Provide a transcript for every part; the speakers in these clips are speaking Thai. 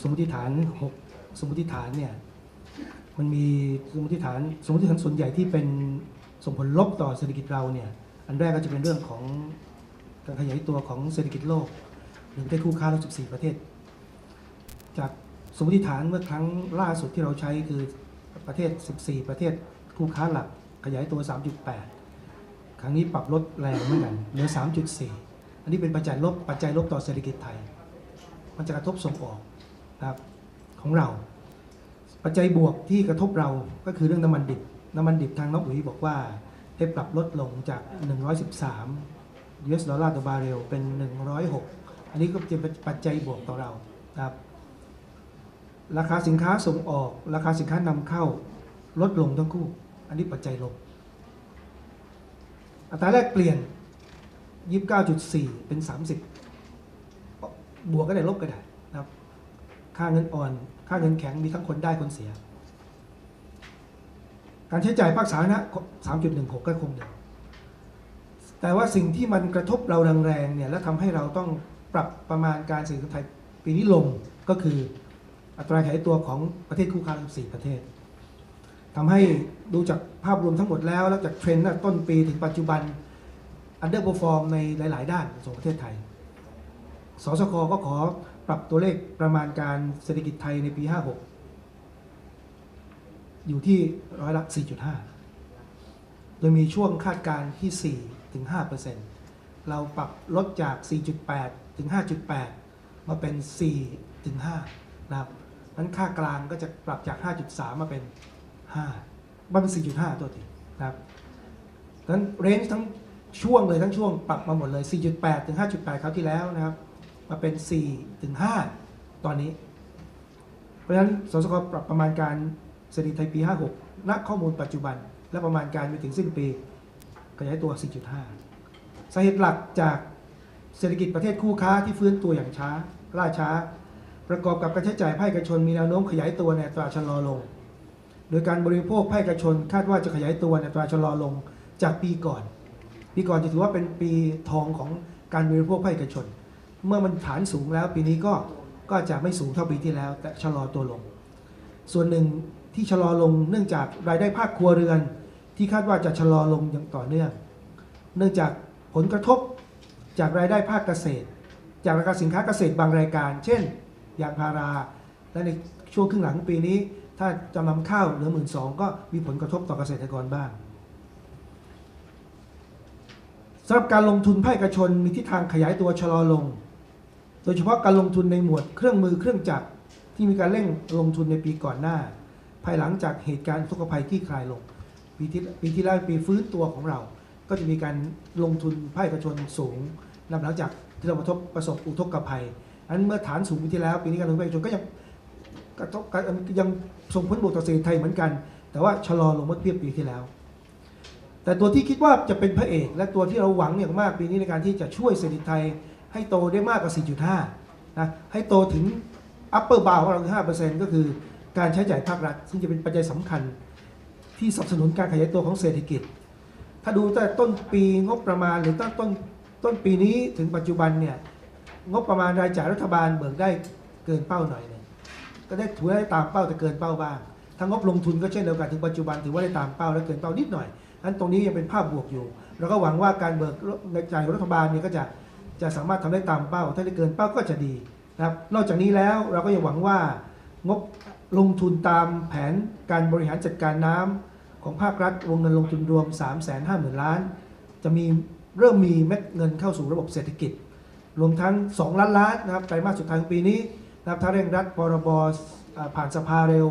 สมมติฐานหกสมมติฐานเนี่ยมันมีสมมติฐานสมมติฐานส่วนใหญ่ที่เป็นส่งผลลบต่อเศรษฐกิจเราเนี่ยอันแรกก็จะเป็นเรื่องของการขยายตัวของเศรษฐกิจโลกหรือประเทศคู่ค้าเรา14 ประเทศ จากสมมติฐานเมื่อครั้งล่าสุดที่เราใช้คือประเทศ 14 ประเทศคู่ค้าหลักขยายตัว 3.8 ครั้งนี้ปรับลดแรงเหมือนกันเหลือ 3.4 อันนี้เป็นปัจจัยลบปัจจัยลบต่อเศรษฐกิจไทย มันจะกระทบส่งออก นะครับของเรา ปัจจัยบวกที่กระทบเราก็คือเรื่องน้ำมันดิบ น้ำมันดิบทางน้องอุ๋ยบอกว่าได้ปรับลดลงจาก 113 US ดอลลาร์ต่อบาร์เรลเป็น 106 อันนี้ก็เป็นปัจจัยบวกต่อเราครับ ราคาสินค้าส่งออก ราคาสินค้านำเข้าลดลงทั้งคู่ อันนี้ปัจจัยลบ อัตราแลกเปลี่ยน 29.4 เป็น 30 บวกก็ได้ลบก็ได้นะครับ ค่าเงินอ่อน ค่าเงินแข็งมีทั้งคนได้คนเสีย การใช้จ่ายภาคสาธารณะ3.16 ก็คงเดิมแต่ว่าสิ่งที่มันกระทบเราแรงๆเนี่ยและทำให้เราต้องปรับประมาณการเศรษฐกิจไทยปีนี้ลงก็คืออัตราขยายตัวของประเทศคู่ค้าทั้ง4ประเทศทำให้ดูจากภาพรวมทั้งหมดแล้ว แล้วจากเทรนด์ต้นปีถึงปัจจุบันอันเดอร์ r พอร์มในหลาย ๆ ด้านของประเทศไทย สสคก็ขอ ปรับตัวเลขประมาณการเศรษฐกิจไทยในปี 56 อยู่ที่ร้อยละ 4.5 โดยมีช่วงคาดการณ์ที่ 4 ถึง 5%เราปรับลดจาก 4.8 ถึง 5.8 มาเป็น 4 ถึง 5 นะครับนั้นค่ากลางก็จะปรับจาก 5.3 มาเป็น 5มาเป็น 4.5 ตัวทีนะครับนั้นเรนจ์ทั้งช่วงเลยทั้งช่วงปรับมาหมดเลย 4.8 ถึง 5.8 คราวที่แล้วนะครับ มาเป็น4ถึง5ตอนนี้ เพราะฉะนั้นสสกปรับประมาณการเศรษฐกิจไทยปี 56ณข้อมูลปัจจุบัน และประมาณการไปถึงสิ้นปี ขยายตัว 4.5 สาเหตุหลักจากเศรษฐกิจประเทศคู่ค้าที่ฟื้นตัวอย่างช้าล่าช้า ประกอบกับการใช้จ่ายภาคเอกชนมีแนวโน้มขยายตัวในตราชะลอลง โดยการบริโภคภาคเอกชนคาดว่าจะขยายตัวในตราชะลอลงจากปีก่อน ปีก่อนจะถือว่าเป็นปีทองของการบริโภคภาคเอกชน เมื่อมันฐานสูงแล้วปีนี้ก็ก็จะไม่สูงเท่าปีที่แล้ว แต่ชะลอตัวลง ส่วนหนึ่งที่ชะลอลงเนื่องจากรายได้ภาคครัวเรือน ที่คาดว่าจะชะลอลงอย่างต่อเนื่อง เนื่องจากผลกระทบจากรายได้ภาคเกษตร จากราคาสินค้าเกษตรบางรายการ เช่นยางพาราและในช่วงครึ่งหลังของปีนี้ ถ้าจำนำข้าวเหลือหมื่นสองก็มีผลกระทบต่อเกษตรกรบ้างสำหรับการลงทุนภาคเอกชนมีทิศทางขยายตัวชะลอลง ดยเฉพาะการลงทุนในหมวดเครื่องมือเครื่องจักรที่มีการเร่งลงทุนในปีก่อนหน้า ภายหลังจากเหตุการณ์อุทกภัยที่คลายลง ปีที่ปีที่แล้วปีฟื้นตัวของเรา ก็จะมีการลงทุนภาคเอกชนสูงนับหลังจากที่เราประสบประสบอุทกภัยอันเมื่อฐานสูงปีที่แล้ว ปีนี้การลงทุนภาคเอกชนก็ยังกระทบยังส่งผลบวกต่อเศรษฐกิจไทยเหมือนกัน แต่ว่าชะลอลงเมื่อเทียบปีที่แล้ว แต่ตัวที่คิดว่าจะเป็นพระเอก และตัวที่เราหวังอย่างมากปีนี้ในการที่จะช่วยเศรษฐกิจไทย ให้โตได้มากกว่า 4.5 นะ ให้โตถึง upper bound ของเราคือ5%ก็คือการใช้จ่ายภาครัฐ ซึ่งจะเป็นปัจจัยสำคัญ ที่สนับสนุนการขยายตัวของเศรษฐกิจ ถ้าดูตั้งแต่ต้นปีงบประมาณหรือตั้งต้นต้นปีนี้ถึงปัจจุบันเนี่ยงบประมาณรายจ่ายรัฐบาลเบิกได้เกินเป้าหน่อยหนึงก็ได้ถือได้ตามเป้าแต่เกินเป้าบ้างถ้างบลงทุนก็เช่นเดียวกันถึงปัจจุบันถือว่าได้ตามเป้าและเกินเป้านิดหน่อยนั้นตรงนี้ยังเป็นภาพบวกอยู่เราก็หวังว่าการเบิกรายจ่ายรัฐบาลเนี่ยก็จะ จะสามารถทำได้ตามเป้า ถ้าได้เกินเป้าก็จะดีนะครับ นอกจากนี้แล้วเราก็ยังหวังว่างบลงทุนตามแผนการบริหารจัดการน้ำของภาครัฐวงเงินลงทุนรวม 3 5 0 0 0 0 ล้าน จะมีเริ่มมีเม็ดเงินเข้าสู่ระบบเศรษฐกิจ รวมทั้ง 2 ล้านล้านนะครับไตรมาสสุดท้ายของปีนี้นะครับถ้าเร่งรัดพรบผ่านสภาเร็ว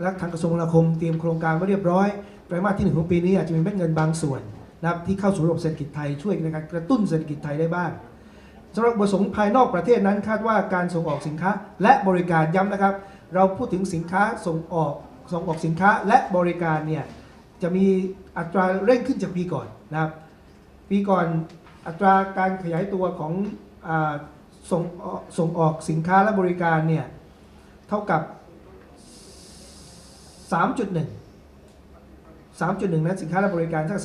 และทางกระทรวงคมนาคมเตรียมโครงการไว้เรียบร้อยไตรมาสที่หนึ่งของปีนี้อาจจะมีเม็ดเงินบางส่วนนะครับที่เข้าสู่ระบบเศรษฐกิจไทยช่วยในการกระตุ้นเศรษฐกิจไทยได้บ้าง สำหรับประสงค์ภายนอกประเทศนั้นคาดว่าการส่งออกสินค้าและบริการย้ำนะครับ เราพูดถึงสินค้าส่งออกส่งออกสินค้าและบริการเนี่ยจะมีอัตราเร่งขึ้นจากปีก่อนนะครับ ปีก่อนอัตราการขยายตัวของอส่งออกส่งออกสินค้าและบริการเนี่ยเท่ากับ 3.1 3.1นั้นสินค้าและบริการเท่ากับ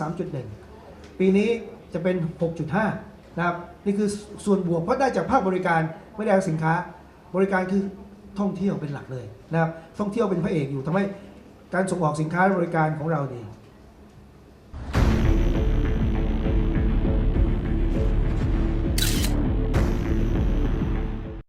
3.1 ปีนี้จะเป็น 6.5 นะครับนี่คือส่วนบวกเพราะได้จากภาคบริการไม่ได้จากสินค้า บริการคือท่องเที่ยวเป็นหลักเลยนะครับท่องเที่ยวเป็นพระเอกอยู่ทำให้การส่งออกสินค้าและบริการของเราเนี่ย